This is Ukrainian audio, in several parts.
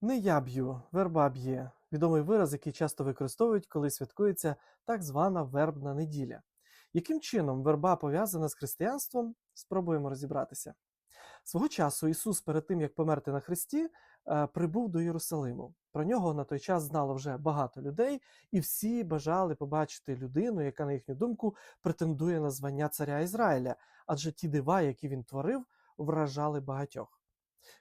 Не я б'ю, верба б'є. Відомий вираз, який часто використовують, коли святкується так звана вербна неділя. Яким чином верба пов'язана з християнством? Спробуємо розібратися. Свого часу Ісус, перед тим як померти на хресті, е, прибув до Єрусалиму. Про нього на той час знало вже багато людей, і всі бажали побачити людину, яка, на їхню думку, претендує на звання царя Ізраїля, адже ті дива, які він творив, вражали багатьох.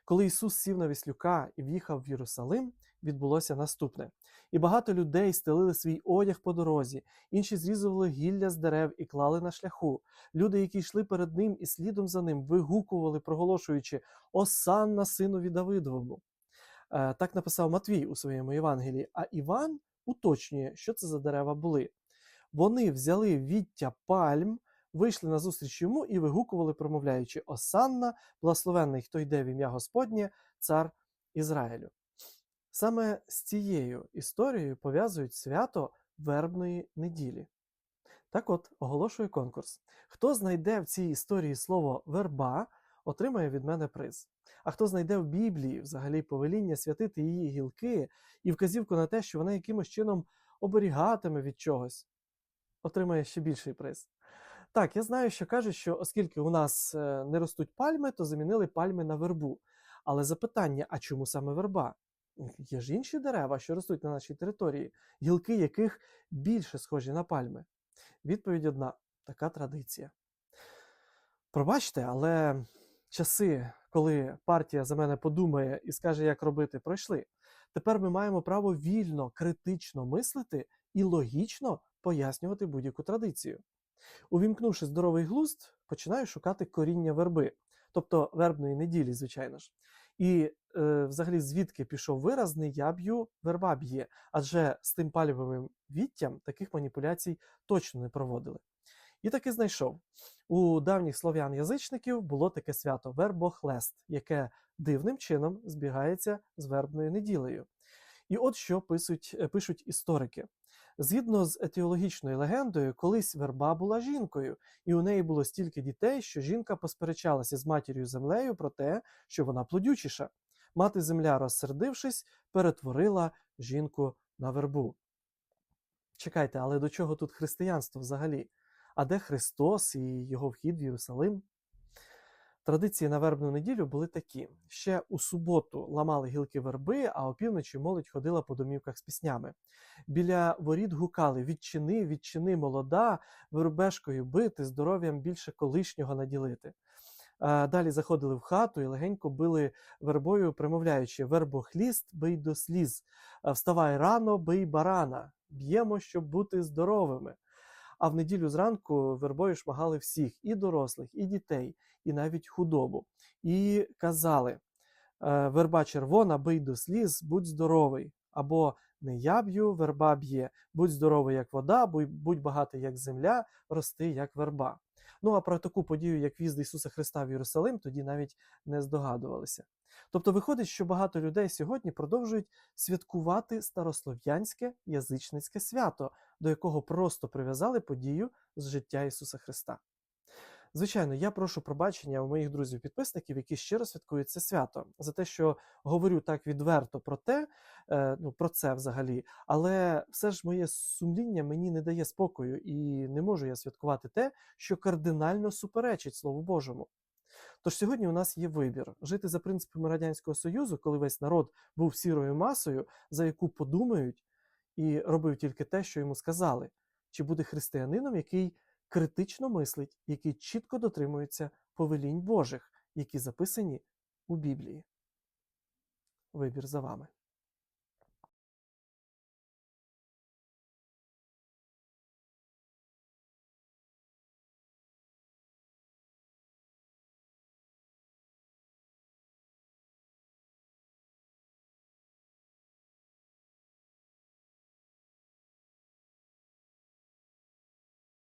Коли Ісус сів на віслюка і в'їхав в Єрусалим, відбулося наступне: і багато людей стелили свій одяг по дорозі, інші зрізували гілля з дерев і клали на шляху. Люди, які йшли перед ним і слідом за ним, вигукували, проголошуючи Осанна синові Давидовому. Е, Так написав Матвій у своєму Євангелії. А Іван уточнює, що це за дерева були. Вони взяли віття пальм, вийшли на зустріч йому і вигукували, промовляючи Осанна, благословенний, хто йде в ім'я Господнє, цар Ізраїлю. Саме з цією історією пов'язують свято вербної неділі. Так от, оголошую конкурс. Хто знайде в цій історії слово верба, отримає від мене приз. А хто знайде в Біблії взагалі повеління святити її гілки і вказівку на те, що вона якимось чином оберігатиме від чогось, отримає ще більший приз. Так, я знаю, що кажуть, що оскільки у нас е, не ростуть пальми, то замінили пальми на вербу. Але запитання: а чому саме верба? Є ж інші дерева, що ростуть на нашій території, гілки яких більше схожі на пальми. Відповідь одна така традиція. Пробачте, але часи, коли партія за мене подумає і скаже, як робити, пройшли. Тепер ми маємо право вільно, критично мислити і логічно пояснювати будь-яку традицію. Увімкнувши здоровий глузд, починаю шукати коріння верби, тобто вербної неділі, звичайно ж. І е, взагалі, звідки пішов вираз «не я б'ю, верба б'є, адже з тим палівовим віттям таких маніпуляцій точно не проводили. І таки знайшов. У давніх слов'ян-язичників було таке свято вербохлест, яке дивним чином збігається з вербною неділею. І от що пишуть, е, пишуть історики. Згідно з етіологічною легендою, колись верба була жінкою, і у неї було стільки дітей, що жінка посперечалася з матір'ю землею про те, що вона плодючіша. Мати земля, розсердившись, перетворила жінку на вербу. Чекайте, але до чого тут християнство взагалі? А де Христос і його вхід в Єрусалим? Традиції на вербну неділю були такі: ще у суботу ламали гілки верби, а опівночі молодь ходила по домівках з піснями. Біля воріт гукали: Відчини, відчини, молода, вербешкою бити, здоров'ям більше колишнього наділити. Далі заходили в хату і легенько били вербою, примовляючи вербохліст, бий до сліз, вставай рано, бий барана, б'ємо, щоб бути здоровими. А в неділю зранку вербою шмагали всіх, і дорослих, і дітей, і навіть худобу. І казали: е, верба червона, бий до сліз, будь здоровий. Або не я б'ю, верба б'є, будь здоровий, як вода, будь, багатий, як земля, рости, як верба. Ну а про таку подію, як в'їзд Ісуса Христа в Єрусалим, тоді навіть не здогадувалися. Тобто виходить, що багато людей сьогодні продовжують святкувати старослов'янське язичницьке свято, до якого просто прив'язали подію з життя Ісуса Христа. Звичайно, я прошу пробачення у моїх друзів-підписників, які щиро святкують це свято, за те, що говорю так відверто про те, е, ну про це взагалі, але все ж моє сумління мені не дає спокою, і не можу я святкувати те, що кардинально суперечить Слову Божому. Тож сьогодні у нас є вибір жити за принципами Радянського Союзу, коли весь народ був сірою масою, за яку подумають, і робив тільки те, що йому сказали, чи буде християнином, який критично мислить, який чітко дотримується повелінь Божих, які записані у Біблії. Вибір за вами.